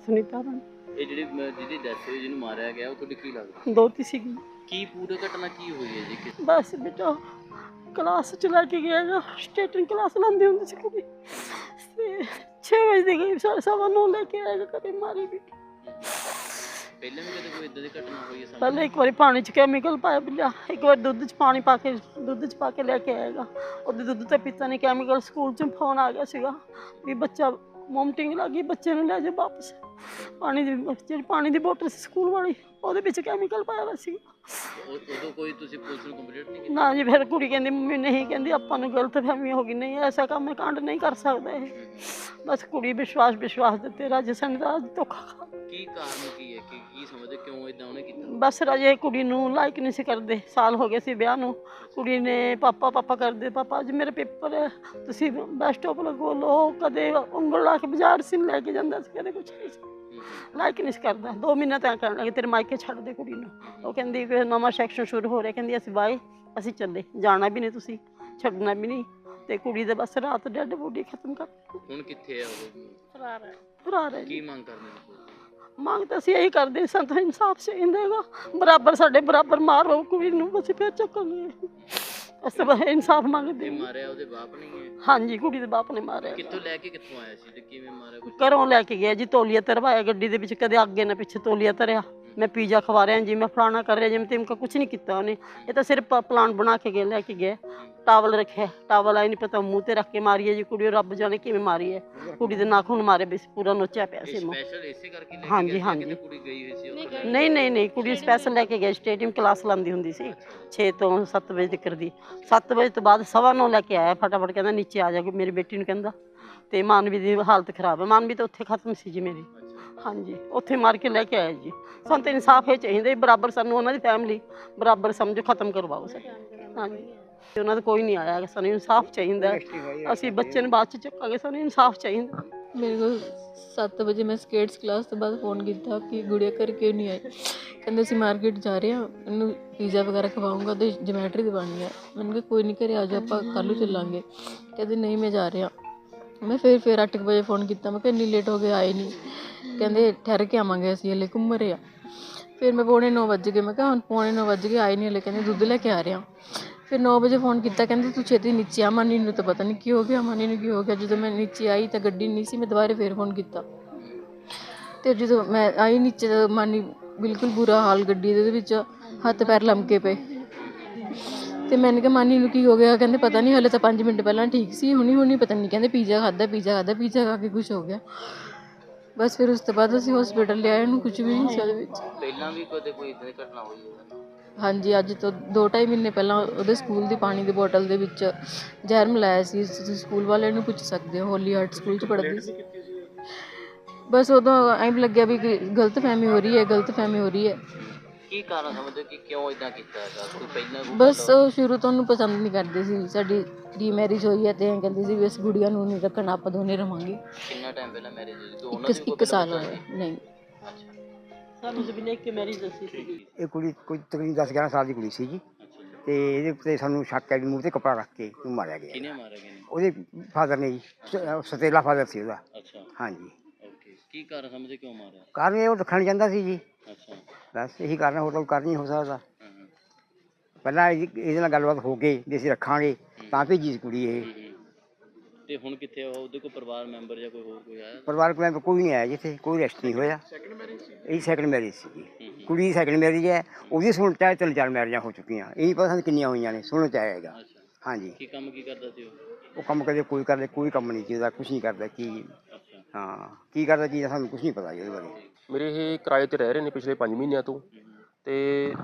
ਸੁਨੀਤਾ ਰਾਣੀ ਇਹ ਜਿਹੜੀ ਅਹ ਜਿਹਦੀ ਡੈਥ ਹੋਈ ਜਿਹਨੂੰ ਮਾਰਿਆ ਗਿਆ ਉਹ ਤੁਹਾਡੀ ਕੀ ਲੱਗਦਾ? ਦੋਤੀ ਸੀਗੀ। ਕੀ ਪੂਰੀ ਘਟਨਾ ਕੀ ਹੋਈ ਹੈ ਜੀ? ਕਿਸ ਬਸ ਬੇਟਾ ਕਲਾਸ ਚ ਲੈ ਕੇ ਗਿਆ ਸਟੇਟਿੰਗ ਕਲਾਸ ਲਾਉਂਦੀ ਹੁੰਦੀ ਸੀ ਕੁੜੀ। ਤੇ 6 ਵਜੇ ਦੇ ਗਈ ਸਵਾ ਨੂੰ ਲੈ ਕੇ ਆਏਗਾ ਕਦੇ ਮਾਰੀ ਵੀ ਪਹਿਲਾਂ ਵੀ ਕਦੇ ਕੋਈ ਇਦਾਂ ਦੀ ਘਟਨਾ ਹੋਈ ਹੈ ਸਾਹਮਣੇ? ਪਹਿਲੇ ਇੱਕ ਵਾਰੀ ਪਾਣੀ ਚ ਕੈਮੀਕਲ ਪਾਇਆ ਬਿੱਲਾ। ਇੱਕ ਵਾਰ ਦੁੱਧ ਚ ਪਾਣੀ ਪਾ ਕੇ ਦੁੱਧ ਚ ਪਾ ਕੇ ਲੈ ਕੇ ਆਏਗਾ। ਉਹਦੇ ਦੁੱਧ ਤੇ ਪੀਤਾ ਨਹੀਂ ਕੈਮੀਕਲ ਸਕੂਲ ਚ ਫੋਨ ਆ ਗਿਆ ਸੀਗਾ ਵੀ ਬੱਚਾ ਮੋਮਟਿੰਗ ਲੱਗੀ ਬੱਚੇ ਨੂੰ ਲੈ ਜਾ ਵਾਪਸ। ਪਾਣੀ ਦੀ ਜਿਹੜੀ ਪਾਣੀ ਦੀ ਬੋਤਲ ਸੀ ਸਕੂਲ ਵਾਲੀ ਉਹਦੇ ਵਿੱਚ ਕੈਮੀਕਲ ਪਾਇਆ ਹੋਇਆ ਸੀ ਉਹ- ਉਦੋਂ ਕੋਈ ਤੁਸੀਂ ਪੁਲਿਸ ਨੂੰ ਕੰਪਲੀਟ ਨਹੀਂ ਕੀਤੀ? ਨਾ ਜੀ ਫਿਰ ਕੁੜੀ ਕਹਿੰਦੀ ਮੰਮੀ ਨਹੀਂ ਕਹਿੰਦੀ ਆਪਾਂ ਨੂੰ ਗਲਤ ਫਹਿਮੀ ਹੋ ਗਈ। ਨਹੀਂ ਐਸਾ ਕੰਮ ਕਾਂਡ ਨਹੀਂ ਕਰ ਸਕਦਾ ਇਹ। ਬਸ ਕੁੜੀ ਵਿਸ਼ਵਾਸ ਵਿਸ਼ਵਾਸ ਦੇ ਤੇਰਾ ਜਿਸਨ ਦਾ ਅੱਜ ਧੋਖਾ ਕੀ ਕਾਰਨ ਕੀ ਹੈ? ਕਿ ਕੀ ਸਮਝਦੇ? ਕਿਉਂ ਇਦਾਂ ਉਹਨੇ ਕੀਤਾ? ਬਸ ਰਾਜੇ ਕੁੜੀ ਨੂੰ ਲਾਇਕ ਨਹੀਂ ਸੀ ਕਰਦੇ। ਸਾਲ ਹੋ ਗਏ ਸੀ ਵਿਆਹ ਨੂੰ। ਕੁੜੀ ਨੇ ਪਾਪਾ ਪਾਪਾ ਕਰਦੇ। ਪਾਪਾ ਅੱਜ ਮੇਰੇ ਪੇਪਰ ਹੈ। ਤੁਸੀਂ ਬੱਸ ਸਟਾਪ ਲਗੋ ਲੋ ਕਦੇ ਉਂਗਲ ਲਾ ਕੇ ਬਾਜ਼ਾਰ ਸੀ ਲੈ ਕੇ ਜਾਂਦਾ ਸੀ ਕਦੇ ਕੁਛ ਨਹੀਂ ਸੀ। ਲਾਇਕ ਨਹੀਂ ਸੀ ਕਰਦਾ। ਦੋ ਮਹੀਨੇ ਤੱਕ ਕਰਨ ਲੱਗੇ ਤੇਰੇ ਮਾਇਕੇ ਛੱਡ ਦੇ ਕੁੜੀ ਨੂੰ। ਉਹ ਕਹਿੰਦੀ ਕਿ ਨਵਾਂ ਸੈਕਸ਼ਨ ਸ਼ੁਰੂ ਹੋ ਰਿਹਾ। ਕਹਿੰਦੀ ਅਸੀਂ ਬਾਏ ਅਸੀਂ ਚੱਲੇ। ਜਾਣਾ ਵੀ ਨਹੀਂ ਤੁਸੀਂ ਛੱਡਣਾ ਵੀ ਨਹੀਂ। ਤੇ ਕੁੜੀ ਦੇ ਬਸ ਰਾਤ ਡੈਡ ਬੋਡੀ ਖਤਮ ਕਰ ਹੁਣ ਕਿੱਥੇ ਆ ਉਹ? ਫਰਾਰ ਹੈ। ਫਰਾਰ ਹੈ ਕੀ ਮੰਗ ਕਰਦੇ ਨੇ? ਮੰਗ ਤਾਂ ਅਸੀਂ ਇਹੀ ਕਰਦੇ ਸੰਤ ਇਨਸਾਫ ਚਾਹੀਦਾਗਾ ਬਰਾਬਰ ਸਾਡੇ ਬਰਾਬਰ ਮਾਰੋ ਕੁੜੀ ਨੂੰ ਅਸੀਂ ਫਿਰ ਚੱਕਾਂਗੇ। ਅਸੀਂ ਬਸ ਇਨਸਾਫ ਮੰਗਦੇ ਹਾਂ। ਮਾਰਿਆ ਉਹਦੇ ਬਾਪ ਨੇ ਹੀ ਹਾਂਜੀ ਕੁੜੀ ਦੇ ਬਾਪ ਨੇ ਮਾਰਿਆ। ਕਿੱਥੋਂ ਲੈ ਕੇ ਕਿੱਥੋਂ ਆਇਆ ਸੀ ਤੇ ਕਿਵੇਂ ਮਾਰਿਆ ਕੁਝ ਘਰੋਂ ਲੈ ਕੇ ਗਿਆ ਜੀ ਤੋਲੀਆ ਤਰਵਾਇਆ ਗੱਡੀ ਦੇ ਵਿੱਚ ਕਦੇ ਅੱਗੇ ਨਾ ਪਿੱਛੇ ਤੋਲੀਆ ਤਰਿਆ। ਮੈਂ ਪੀਜ਼ਾ ਖਵਾ ਰਿਹਾ ਜੀ ਮੈਂ ਫਲਾਣਾ ਕਰ ਰਿਹਾ ਜਿਵੇਂ ਤਿਮਕਾ ਕੁਝ ਨਹੀਂ ਕੀਤਾ ਉਹਨੇ। ਇਹ ਤਾਂ ਸਿਰਫ ਪਲਾਨ ਬਣਾ ਕੇ ਗਿਆ ਲੈ ਕੇ ਗਿਆ ਟਾਵਲ ਰੱਖਿਆ ਟਾਵਲ ਆਈ ਨਹੀਂ ਪਤਾ ਮੂੰਹ ਤੇ ਰੱਖ ਕੇ ਮਾਰੀ ਹੈ ਜੀ ਕੁੜੀ ਉਹ ਰੱਬ ਜਾਣੇ ਕਿਵੇਂ ਮਾਰੀ ਹੈ ਕੁੜੀ ਦੇ ਨਾਖੂਨ ਮਾਰੇ ਵੀ ਸੀ, ਪੂਰਾ ਨੋਚਿਆ ਪਿਆ ਸੀ ਮੂੰਹ। ਸਪੈਸ਼ਲ ਇਸੇ ਕਰਕੇ ਲੈ ਕੇ ਹਾਂਜੀ, ਸੀ ਹਾਂਜੀ। ਕਿਤੇ ਕੁੜੀ ਗਈ ਹੋਈ ਸੀ ਉੱਥੇ? ਨਹੀਂ ਨਹੀਂ ਨਹੀਂ ਕੁੜੀ ਸਪੈਸ਼ਲ ਲੈ ਕੇ ਗਏ ਸਟੇਡੀਅਮ ਕਲਾਸ ਲਾਉਂਦੀ ਹੁੰਦੀ ਸੀ 6 ਤੋਂ 7 ਵਜੇ ਤੱਕ ਦੀ। 7 ਵਜੇ ਤੋਂ ਬਾਅਦ ਸਵਾ ਨੌ ਲੈ ਕੇ ਆਇਆ ਫਟਾਫਟ ਕਹਿੰਦਾ ਨੀਚੇ ਆ ਜਾ ਮੇਰੀ ਬੇਟੀ ਨੂੰ ਕਹਿੰਦਾ। ਤੇ ਮਾਨਵੀ ਦੀ ਹਾਲਤ ਖਰਾਬ ਹੈ। ਮਾਨਵੀ ਤਾਂ ਉੱਥੇ ਖਤਮ ਸੀ ਜੀ ਮੇਰੀ। ਹਾਂਜੀ ਉੱਥੇ ਮਾਰ ਕੇ ਲੈ ਕੇ ਆਇਆ ਜੀ। ਸਾਨੂੰ ਤਾਂ ਇਨਸਾਫ ਇਹ ਚਾਹੀਦਾ ਜੀ, ਬਰਾਬਰ ਸਾਨੂੰ ਉਹਨਾਂ ਦੀ ਫੈਮਿਲੀ ਬਰਾਬਰ ਸਮਝੋ ਖਤਮ ਕਰਵਾਓ ਸਰ ਹਾਂਜੀ। ਤੇ ਉਹਨਾਂ ਦਾ ਕੋਈ ਨਹੀਂ ਆਇਆ ਸਾਨੂੰ ਇਨਸਾਫ ਚਾਹੀਦਾ। ਹੈ। ਅਸੀਂ ਬੱਚੇ ਨੂੰ ਬਾਅਦ ਚ ਚੱਕਾਂਗੇ ਸਾਨੂੰ ਇਨਸਾਫ ਚਾਹੀਦਾ। ਮੇਰੇ ਕੋਲ 7 ਵਜੇ ਮੈਂ ਸਕੇਟਸ ਕਲਾਸ ਤੋਂ ਬਾਅਦ ਫੋਨ ਕੀਤਾ ਕਿ ਗੁੜੀਆ ਘਰ ਕਿਉਂ ਨਹੀਂ ਆਈ ਕਹਿੰਦੇ ਅਸੀਂ ਮਾਰਕੀਟ ਜਾ ਰਹੇ ਹਾਂ ਇਹਨੂੰ ਪੀਜ਼ਾ ਵਗੈਰਾ ਖਵਾਉਂਗਾ ਤੇ ਜਮੈਟਰੀ ਦਿਵਾਉਣੀ ਹੈ। ਮੈਨੂੰ ਕਿਹਾ ਕੋਈ ਨਹੀਂ ਘਰੇ ਆ ਜਾ ਆਪਾਂ ਕੱਲ੍ਹ ਨੂੰ ਚੱਲਾਂਗੇ। ਕਹਿੰਦੇ ਨਹੀਂ ਮੈਂ ਜਾ ਰਿਹਾ। ਮੈਂ ਫਿਰ ਫਿਰ ਅੱਠ ਕੁ ਵਜੇ ਫੋਨ ਕੀਤਾ, ਮੈਂ ਕਿਹਾ ਇੰਨੀ ਲੇਟ ਹੋ ਗਏ, ਆਏ ਨਹੀਂ ਕਹਿੰਦੇ ਠਹਿਰ ਕੇ ਆਵਾਂਗੇ ਅਸੀਂ, ਹਲੇ ਘੁੰਮ ਰਹੇ ਹਾਂ ਫਿਰ ਮੈਂ ਪੌਣੇ ਨੌ ਵੱਜ ਗਏ, ਮੈਂ ਕਿਹਾ ਹੁਣ ਪੌਣੇ ਨੌ ਵੱਜ ਗਏ, ਆਏ ਨਹੀਂ ਹਲੇ, ਕਹਿੰਦੇ ਦੁੱਧ ਲੈ ਕੇ ਆ ਰਹੇ ਹਾਂ ਫਿਰ ਨੌ ਵਜੇ ਫੋਨ ਕੀਤਾ, ਕਹਿੰਦੇ ਤੂੰ ਛੇਤੀ ਨੀਚੇ ਆ, ਮਾਨੀ ਨੂੰ ਤਾਂ ਪਤਾ ਨਹੀਂ ਕੀ ਹੋ ਗਿਆ, ਮਾਨੀ ਨੂੰ ਕੀ ਹੋ ਗਿਆ, ਜਦੋਂ ਮੈਂ ਨੀਚੇ ਆਈ ਤਾਂ ਗੱਡੀ ਨਹੀਂ ਸੀ, ਮੈਂ ਦੁਬਾਰਾ ਫਿਰ ਫੋਨ ਕੀਤਾ। ਤੇ ਜਦੋਂ ਮੈਂ ਆਈ ਨੀਚੇ ਤਾਂ ਮਾਨੀ ਬਿਲਕੁਲ ਬੁਰਾ ਹਾਲ, ਗੱਡੀ ਦੇ ਵਿੱਚ ਹੱਥ ਪੈਰ ਲਮਕੇ ਪਏ। ਤੇ ਮੈंने ਕਿਹਾ ਮਾਨੀ ਨੂੰ ਕੀ ਹੋ ਗਿਆ? ਕਹਿੰਦੇ ਪਤਾ ਨਹੀਂ ਹਲੇ ਤਾਂ 5 ਮਿੰਟ ਪਹਿਲਾਂ ਠੀਕ ਸੀ ਹੁਣੀ ਹੁਣੀ ਪਤਾ ਨਹੀਂ ਕਹਿੰਦੇ ਪੀਜ਼ਾ ਖਾਦਾ ਪੀਜ਼ਾ ਖਾਦਾ ਪੀਜ਼ਾ ਖਾ ਕੇ ਕੁਝ ਹੋ ਗਿਆ। ਬਸ ਫਿਰ ਉਸ ਤੋਂ ਬਾਅਦ ਅਸੀਂ ਹਸਪੀਟਲ ਲਿਆਏ ਉਹਨੂੰ ਕੁਝ ਵੀ ਨਹੀਂ ਸੀ ਉਹਦੇ ਵਿੱਚ। ਪਹਿਲਾਂ ਵੀ ਕਦੇ ਕੋਈ ਇਦਾਂ ਦੀ ਘਟਨਾ ਹੋਈ ਹੈ ਹਾਂਜੀ ਅੱਜ ਤੋਂ 2.5 ਮਹੀਨੇ ਪਹਿਲਾਂ ਉਹਦੇ ਸਕੂਲ ਦੀ ਪਾਣੀ ਦੀ ਬੋਤਲ ਦੇ ਵਿੱਚ ਜ਼ਹਿਰ ਮਿਲਾਇਆ ਸੀ। ਤੁਸੀਂ ਸਕੂਲ ਵਾਲਿਆਂ ਨੂੰ ਪੁੱਛ ਸਕਦੇ ਹੋ ਹੋਲੀ ਹਾਰਟ ਸਕੂਲ 'ਚ ਪੜ੍ਹਦੀ ਸੀ। ਬਸ ਉਦੋਂ ਐਂ ਲੱਗਿਆ ਵੀ ਗਲਤ ਫਹਿਮੀ ਹੋ ਰਹੀ ਹੈ ਗਲਤ ਫਹਿਮੀ ਹੋ ਰਹੀ ਹੈ। ਕੀ ਕਾਰਨ ਸਮਝਦੇ ਕਿ ਕਿਉਂ ਇਦਾਂ ਕੀਤਾ ਹੈਗਾ? ਕੋਈ ਪਹਿਲਾਂ ਕੋਈ ਬਸ ਉਹ ਸ਼ੁਰੂ ਤੋਂ ਉਹਨੂੰ ਪਸੰਦ ਨਹੀਂ ਕਰਦੇ ਸੀ। ਸਾਡੀ ਰੀ ਮੈਰਿਜ ਹੋਈ ਹੈ ਤੇ ਐਂ ਕਹਿੰਦੇ ਸੀ ਵੀ ਇਸ ਗੁੜੀਆਂ ਨੂੰ ਨਹੀਂ ਰੱਖਣਾ ਆਪਾਂ ਦੋਨੇ ਰਵਾਂਗੇ। ਕਿੰਨਾ ਟਾਈਮ ਪਹਿਲਾਂ ਮੈਰਿਜ ਹੋਈ? ਸੀ ਉਹਨਾਂ ਇੱਕ ਦੀ ਕੋਈ ਇੱਕ ਸਾਲ ਹੋਇਆ। ਨਹੀਂ। ਸਾਨੂੰ ਜ਼ਬੀਨ ਇੱਕ ਮੈਰਿਜ ਦੱਸੀ ਸੀ। ਇਹ ਕੁੜੀ ਕੋਈ ਤਕਰੀਬਨ 10 11 ਸਾਲ ਦੀ ਕੁੜੀ ਸੀਗੀ। ਤੇ ਇਹਦੇ ਉੱਤੇ ਸਾਨੂੰ ਸ਼ੱਕ ਹੈ ਵੀ ਮੂੰਹ ਤੇ ਕੱਪੜਾ ਰੱਖ ਕੇ ਮਾਰਿਆ ਗਿਆ। ਕਿਹਨੇ ਮਾਰਿਆ ਗਿਆ ਉਹਦੇ ਫਾਦਰ ਨੇ ਜੀ ਸ- ਸਤੇਲਾ ਫਾਦਰ ਸੀ ਉਹਦਾ। ਅੱਛਾ। ਹਾਂਜੀ। ਕੀ ਕਾਰਨ ਸਮਝਦੇ ਕਿਉਂ ਮਾਰਿਆ? ਕਾਰਨ ਇਹ ਉਹ ਰੱਖਣ ਜਾਂਦਾ ਸੀ ਜੀ। ਅੱਛਾ। ਬਸ ਇਹੀ ਕਾਰਨ ਹੋਰ ਕੋਈ ਕਾਰਨ ਨਹੀਂ ਹੋ ਸਕਦਾ। ਪਹਿਲਾਂ ਇਹਦੀ- ਇਹਦੇ ਨਾਲ ਗੱਲਬਾਤ ਹੋ ਗਈ ਵੀ ਅਸੀਂ ਰੱਖਾਂਗੇ ਤਾਂ ਭੇਜੀ ਸੀ ਕੁੜੀ ਇਹ। ਤੇ ਹੁਣ ਕਿੱਥੇ ਆ? ਉਹ? ਉਹਦੇ ਕੋਈ ਪਰਿਵਾਰ ਮੈਂਬਰ ਜਾਂ ਕੋਈ ਹੋਰ ਕੋਈ ਆਇਆ? ਪਰਿਵਾਰਕ ਮੈਂਬਰ ਕੋਈ ਨਹੀਂ ਆਇਆ ਜਿੱਥੇ ਕੋਈ ਰੈਸਟ ਨਹੀਂ ਹੋਇਆ। ਇਹ ਸੈਕੰਡ ਮੈਰਿਜ ਸੀ ਕੁੜੀ ਦੀ ਸੈਕੰਡ ਮੈਰਿਜ ਹੈ ਉਹਦੀ ਸੁਣ ਚਾਹੇ ਤਿੰਨ ਚਾਰ ਮੈਰਿਜਾਂ ਹੋ ਚੁੱਕੀਆਂ। ਇਹ ਨਹੀਂ ਪਤਾ ਸਾਨੂੰ ਕਿੰਨੀਆਂ ਹੋਈਆਂ ਨੇ ਸੁਣ ਚਾਹੇਗਾ ਅੱਛਾ। ਹਾਂਜੀ। ਕੀ ਕੰਮ ਕੀ ਕਰਦਾ ਸੀ ਉਹ? ਉਹ ਕੰਮ ਕਦੇ ਕੋਈ ਕਰਦੇ ਕੋਈ ਕੰਮ ਨਹੀਂ ਜਿਹਦਾ ਕੁਝ ਨਹੀਂ ਕਰਦਾ ਕੀ ਹਾਂ। ਕੀ ਕਰਦਾ ਕੀ ਸਾਨੂੰ ਕੁਝ ਨਹੀਂ ਪਤਾ ਜੀ ਉਹਦੇ ਬਾਰੇ। ਮੇਰੇ ਇਹ ਕਿਰਾਏ ਤੇ ਰਹਿ ਰਹੇ ਨੇ ਪਿਛਲੇ 5 ਮਹੀਨਿਆਂ ਤੋਂ। ਤੇ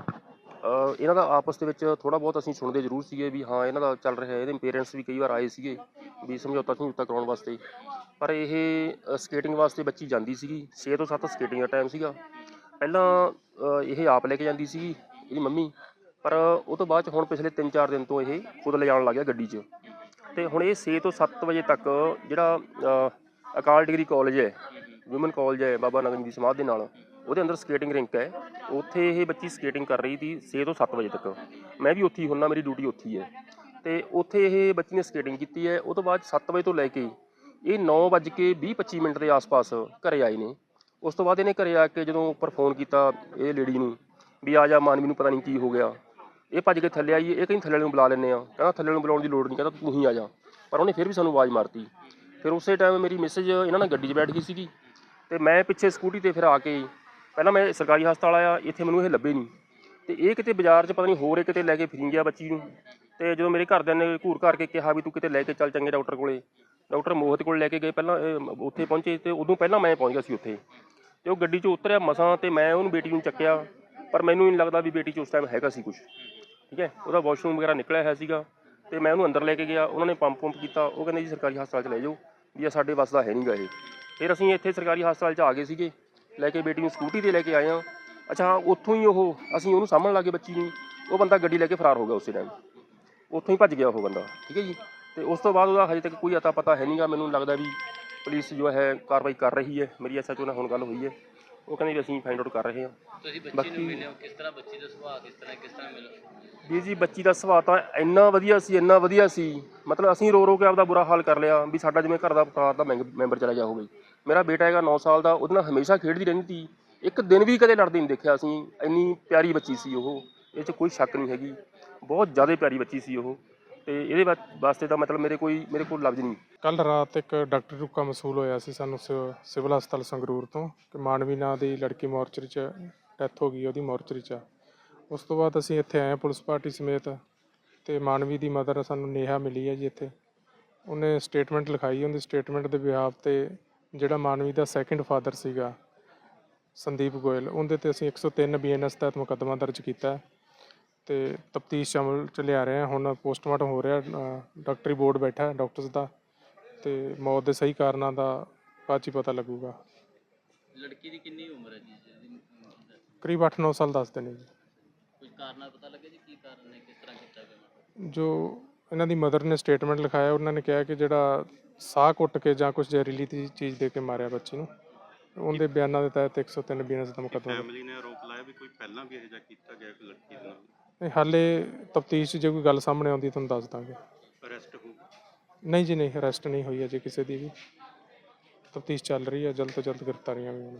ਅ, ਇਹਨਾਂ ਦਾ ਆਪਸ ਦੇ ਵਿੱਚ ਥੋੜਾ ਬਹੁਤ ਅਸੀਂ ਸੁਣਦੇ ਜ਼ਰੂਰ ਸੀਗੇ ਵੀ ਹਾਂ ਇਹਨਾਂ ਦਾ ਚੱਲ ਰਿਹਾ ਹੈ। ਇਹਦੇ ਪੇਰੈਂਟਸ ਵੀ ਕਈ ਵਾਰ ਆਏ ਸੀਗੇ ਵੀ ਸਮਝੌਤਾ ਸਮਝੌਤਾ ਕਰਾਉਣ ਵਾਸਤੇ। ਪਰ ਇਹ ਸਕੇਟਿੰਗ ਵਾਸਤੇ ਬੱਚੀ ਜਾਂਦੀ ਸੀਗੀ। 6 ਤੋਂ 7 ਸਕੇਟਿੰਗ ਦਾ ਟਾਈਮ ਸੀਗਾ। ਪਹਿਲਾਂ ਅ, ਇਹ ਆਪ ਲੈ ਕੇ ਜਾਂਦੀ ਸੀਗੀ ਇਹਦੀ ਮੰਮੀ। ਪਰ ਉਹ ਤੋਂ ਬਾਅਦ ਚ ਹੁਣ ਪਿਛਲੇ 3-4 ਦਿਨ ਤੋਂ ਇਹ ਖੁਦ ਲਿਜਾਣ ਲੱਗ ਗਿਆ ਗੱਡੀ 'ਚ। ਤੇ ਹੁਣ ਇਹ 6 ਤੋਂ 7 ਵਜੇ ਤੱਕ ਜਿਹੜਾ ਅ, ਅਕਾਲ ਡਿਗਰੀ ਕਾਲਜ ਹੈ ਵੂਮਨ ਕਾਲਜ ਹੈ ਬਾਬਾ ਨਗਨ ਦੀ ਸਮਾਧ ਦੇ ਨਾਲ। ਉਹਦੇ ਅੰਦਰ ਸਕੇਟਿੰਗ ਰਿੰਕ ਹੈ। ਉੱਥੇ ਇਹ ਬੱਚੀ ਸਕੇਟਿੰਗ ਕਰ ਰਹੀ ਸੀ 6 ਤੋਂ 7 ਵਜੇ ਤੱਕ। ਮੈਂ ਵੀ ਉੱਥੇ ਹੀ ਹੁੰਨਾ ਮੇਰੀ ਡਿਊਟੀ ਉੱਥੇ ਹੀ ਹੈ। ਤੇ ਉੱਥੇ ਇਹ ਬੱਚੀ ਨੇ ਸਕੇਟਿੰਗ ਕੀਤੀ ਹੈ। ਉਹ ਤੋਂ ਬਾਅਦ 7 ਵਜੇ ਤੋਂ ਲੈ ਕੇ ਇਹ 9 ਵੱਜ ਕੇ 20 25 ਮਿੰਟ ਦੇ ਆਸ-ਪਾਸ ਘਰੇ ਆਏ ਨੇ। ਉਸ ਤੋਂ ਬਾਅਦ ਇਹਨੇ ਘਰੇ ਆ ਕੇ ਜਦੋਂ ਉੱਪਰ ਫੋਨ ਕੀਤਾ ਇਹ ਲੇਡੀ ਨੂੰ ਵੀ ਆ ਜਾ ਮਾਨਵੀ ਨੂੰ ਪਤਾ ਨਹੀਂ ਕੀ ਹੋ ਗਿਆ। ਇਹ ਭੱਜ ਕੇ ਥੱਲੇ ਆਈ ਇਹ ਕਹਿੰਦੀ ਥੱਲੇ ਨੂੰ ਬੁਲਾ ਲੈਂਦੇ ਆ ਕਹਿੰਦਾ ਥੱਲੇ ਨੂੰ ਬੁਲਾਉਣ ਦੀ ਲੋੜ ਨਹੀਂ ਕਹਿੰਦਾ ਤੂੰ ਹੀ ਆ ਜਾ। ਪਰ ਉਹਨੇ ਫਿਰ ਵੀ ਸਾਨੂੰ ਆਵਾਜ਼ ਮਾਰਤੀ। ਫਿਰ ਉਸੇ ਟਾਈਮ ਮੇਰੀ ਮੈਸੇਜ ਇਹਨਾਂ ਨਾਲ ਗੱਡੀ 'ਚ ਬੈਠ ਗਈ ਸੀਗੀ ਤੇ ਮੈਂ ਪਿੱਛੇ ਸਕੂਟੀ ਤੇ ਫਿਰ ਆ ਕੇ ਪਹਿਲਾਂ ਮੈਂ ਸਰਕਾਰੀ ਹਸਪਤਾਲ ਆਇਆ, ਇੱਥੇ ਮੈਨੂੰ ਇਹ ਲੱਭੇ ਨਹੀਂ ਤੇ ਇਹ ਕਿਤੇ ਬਾਜ਼ਾਰ 'ਚ ਪਤਾ ਨਹੀਂ ਹੋਰ ਇਹ ਕਿਤੇ ਲੈ ਕੇ ਫਿਰੀ ਗਿਆ ਬੱਚੀ ਨੂੰ। ਤੇ ਜਦੋਂ ਮੇਰੇ ਘਰਦਿਆਂ ਨੇ ਘੂਰ ਕਰਕੇ ਕਿਹਾ ਵੀ ਤੂੰ ਕਿਤੇ ਲੈ ਕੇ ਚੱਲ ਚੰਗੇ ਡਾਕਟਰ ਕੋਲੇ। ਡਾਕਟਰ ਮੋਹਿਤ ਕੋਲ ਲੈ ਕੇ ਗਏ, ਪਹਿਲਾਂ ਉੱਥੇ ਪਹੁੰਚੇ ਤੇ ਉਦੋਂ ਪਹਿਲਾਂ ਮੈਂ ਪਹੁੰਚ ਗਿਆ ਸੀ ਉੱਥੇ। ਤੇ ਉਹ ਗੱਡੀ 'ਚੋਂ ਉਤਰਿਆ ਮਸਾਂ ਤੇ ਮੈਂ ਉਹਨੂੰ ਬੇਟੀ ਨੂੰ ਚੱਕਿਆ, ਪਰ ਮੈਨੂੰ ਨਹੀਂ ਲੱਗਦਾ ਵੀ ਬੇਟੀ 'ਚ ਉਸ ਟਾਈਮ ਹੈਗਾ ਸੀ ਕੁਝ ਠੀਕ ਹੈ? ਉਹਦਾ ਵਾਸ਼ਰੂਮ ਵਗੈਰਾ ਨਿਕਲਿਆ ਹੋਇਆ ਸੀਗਾ ਤੇ ਮੈਂ ਉਹਨੂੰ ਅੰਦਰ ਲੈ ਕੇ ਗਿਆ, ਉਹਨਾਂ ਨੇ ਪੰਪ ਪੰਪ ਕੀਤਾ, ਉਹ ਕਹਿੰਦੇ ਜੀ ਸਰਕਾਰੀ ਹਸਪਤਾਲ 'ਚ ਲੈ ਜਾਓ। ਵੀ ਇਹ ਸਾਡੇ ਵੱਸ ਦਾ ਹੈ ਨਹੀਂਗਾ ਇਹ। ਫਿਰ ਅਸੀਂ ਇੱਥੇ ਸਰਕਾਰੀ ਹਸਪਤਾਲ 'ਚ ਆ ਗਏ ਸੀਗੇ, ਲੈ ਕੇ ਬੇਟੀ ਨੂੰ ਸਕੂਟੀ ਤੇ ਲੈ ਕੇ ਆਏ ਆ ਅੱਛਾ ਉੱਥੋਂ ਹੀ ਉਹ, ਅਸੀਂ ਉਹਨੂੰ ਸਾਹਮਣ ਲਾ ਕੇ ਬੱਚੀ ਨੂੰ। ਉਹ ਬੰਦਾ ਗੱਡੀ ਲੈ ਕੇ ਫਰਾਰ ਹੋ ਗਿਆ ਉਸੇ ਟਾਈਮ ਉੱਥੋਂ ਹੀ ਭੱਜ ਗਿਆ ਉਹ ਬੰਦਾ, ਠੀਕ ਹੈ ਜੀ? ਤੇ ਉਸ ਤੋਂ ਬਾਅਦ ਉਹਦਾ ਹਜੇ ਤੱਕ ਕੋਈ ਅਤਾ ਪਤਾ ਹੈ ਨਹੀਂਗਾ। ਮੈਨੂੰ ਲੱਗਦਾ ਵੀ ਪੁਲਿਸ ਜੋ ਹੈ, ਕਾਰਵਾਈ ਕਰ ਰਹੀ ਹੈ। ਮੇਰੀ ਐਸਐਚਓ ਨਾਲ ਹੁਣ ਗੱਲ ਹੋਈ ਹੈ। ਉਹ ਕਹਿੰਦੇ ਵੀ ਅਸੀਂ ਫਾਈਂਡ ਆਊਟ ਕਰ ਰਹੇ ਹਾਂ। ਤੁਸੀਂ ਬੱਚੀ ਬਾਕੀ- ਨੂੰ ਮਿਲੇ ਹੋ ਕਿਸ ਤਰ੍ਹਾਂ ਬੱਚੀ ਦਾ ਸੁਭਾਅ ਕਿਸ ਤਰ੍ਹਾਂ ਕਿਸ ਤਰ੍ਹਾਂ ਮਿਲੇ? ਵੀਰ ਜੀ ਬੱਚੀ ਦਾ ਸੁਭਾਅ ਤਾਂ ਇੰਨਾ ਵਧੀਆ ਸੀ ਇੰਨਾ ਵਧੀਆ ਸੀ। ਮਤਲਬ ਅਸੀਂ ਰੋ ਰੋ ਕੇ ਆਪਦਾ ਬੁਰਾ ਹਾਲ ਕਰ ਲਿਆ ਵੀ ਸਾਡਾ ਜਿਵੇਂ ਘਰ ਦਾ ਪਰਿਵਾਰ ਦਾ ਮੈਂਬ- ਮੈਂਬਰ ਚਲਾ ਗਿਆ ਹੋਵੇ। ਮੇਰਾ ਬੇਟਾ ਹੈਗਾ 9 ਸਾਲ ਦਾ ਉਹਦੇ ਨਾਲ ਹਮੇਸ਼ਾ ਖੇਡਦੀ ਰਹਿੰਦੀ ਸੀ। ਇੱਕ ਦਿਨ ਵੀ ਕਦੇ ਲੜਦੀ ਨਹੀਂ ਦੇਖਿਆ ਅਸੀਂ। ਇੰਨੀ ਪਿਆਰੀ ਬੱਚੀ ਸੀ ਉਹ ਇਹ 'ਚ ਕੋਈ ਸ਼ੱਕ ਨਹੀਂ ਹੈਗੀ। ਬਹੁਤ ਜ਼ਿਆਦਾ ਪਿਆਰੀ ਬੱਚੀ ਸੀ ਉਹ। ਤੇ ਇਹਦੇ ਵਾ- ਵਾਸਤੇ ਤਾਂ ਮਤਲਬ ਮੇਰੇ ਕੋਈ, ਮੇਰੇ ਕੋਲ ਲਫ਼ਜ਼ ਨਹੀਂ। ਕੱਲ ਰਾਤ ਇੱਕ ਡਾਕਟਰੀ ਰੁਕਾ ਮਸੂਲ ਹੋਇਆ ਸੀ ਸਾਨੂੰ ਸਿਵ- ਸਿਵਲ ਹਸਪਤਾਲ ਸੰਗਰੂਰ ਤੋਂ, ਕਿ ਮਾਨਵੀ ਨਾਂ ਦੀ ਲੜਕੀ ਮੋਰਚਰੀ 'ਚ ਡੈਥ ਹੋ ਗਈ ਉਹਦੀ ਮੋਰਚਰੀ 'ਚ। ਉਸ ਤੋਂ ਬਾਅਦ ਅਸੀਂ ਇੱਥੇ ਆਏ ਹਾਂ ਪੁਲਿਸ ਪਾਰਟੀ ਸਮੇਤ, ਤੇ ਮਾਨਵੀ ਦੀ ਮਦਰ ਸਾਨੂੰ ਨੇਹਾ ਮਿਲੀ ਹੈ ਜੀ ਇੱਥੇ। ਉਹਨੇ ਸਟੇਟਮੈਂਟ ਲਿਖਾਈ, ਉਹਦੀ ਸਟੇਟਮੈਂਟ ਦੇ ਬਿਹਾਫ ਤੇ ਜਿਹੜਾ ਮਾਨਵੀ ਦਾ ਸੈਕਿੰਡ ਫਾਦਰ ਸੀਗਾ ਸੰਦੀਪ ਗੋਇਲ, ਉਹਦੇ ਤੇ ਅਸੀਂ 103 ਬੀਐਨਐਸ ਤਹਿਤ ਮੁਕੱਦਮਾ ਦਰਜ ਕੀਤਾ। ਹੈ ਤੇ ਤਫਤੀਸ਼ ਅਮਲ ਚ ਲਿਆ ਰਹੇ ਹਾਂ। ਹੁਣ ਪੋਸਟਮਾਰਟਮ ਹੋ ਰਿਹਾ ਡਾਕਟਰੀ ਬੋਰਡ ਬੈਠਾ ਹੈ ਡਾਕਟਰਸ ਦਾ ਤੇ ਮੌਤ ਦੇ ਸਹੀ ਕਾਰਨਾਂ ਦਾ ਬਾਅਦ 'ਚ ਹੀ ਪਤਾ ਲੱਗੂਗਾ। ਲੜਕੀ ਦੀ ਕਿੰਨੀ ਉਮਰ ਹੈ ਜੀ? ਜਿਹਦੀ, ਕਰੀਬ 8-9 ਸਾਲ ਦੱਸਦੇ ਨੇ ਜੀ। ਕੁਝ ਕਾਰਨ ਪਤਾ ਲੱਗੇ ਜੀ? ਕੀ ਕਾਰਨ ਨੇ? ਕਿਸ ਤਰ੍ਹਾਂ ਕੀਤਾ ਗਿਆ ਜੋ ਇਹਨਾਂ ਦੀ ਮਦਰ ਨੇ ਸਟੇਟਮੈਂਟ ਲਿਖਾਇਆ ਉਹਨਾਂ ਨੇ ਕਿਹਾ ਕਿ ਜਿਹੜਾ ਸਾਹ ਘੁੱਟ ਕੇ ਜਾਂ ਕੁਝ ਜ਼ਹਿਰੀਲੀ ਤੀ- ਚੀਜ਼ ਦੇ ਕੇ ਮਾਰਿਆ ਬੱਚੀ ਨੂੰ। ਉਹਦੇ ਬਿਆਨਾਂ ਦੇ ਤਹਿਤ 103 ਬੀਐਨਐਸ ਦਾ ਮੁਕੱਦਮਾ। ਫੈਮਿਲੀ ਨੇ ਆਰੋਪ ਲਾਇਆ ਵੀ ਕੋਈ ਪਹਿਲਾਂ ਵੀ ਇਹੋ ਜਿਹਾ ਕੀਤਾ ਗਿਆ ਕੋਈ ਲੜਕੀ ਦੇ ਨਾਲ? ਨਹੀਂ ਹਾਲੇ ਤਫਤੀਸ਼ ਜੇ ਕੋਈ ਗੱਲ ਸਾਹਮਣੇ ਆਉਂਦੀ ਤੁਹਾਨੂੰ ਦੱਸ ਦਾਂਗੇ। ਅਰੈਸਟ ਹੋ ਨਹੀਂ ਜੀ ਨਹੀਂ ਅਰੈਸਟ ਨਹੀਂ ਹੋਈ ਅਜੇ ਕਿਸੇ ਦੀ ਵੀ। ਤਫਤੀਸ਼ ਚੱਲ ਰਹੀ ਹੈ ਜਲਦ ਤੋਂ ਜਲਦ ਗ੍ਰਿਫਤਾਰੀਆਂ ਵੀ ਹੋਣ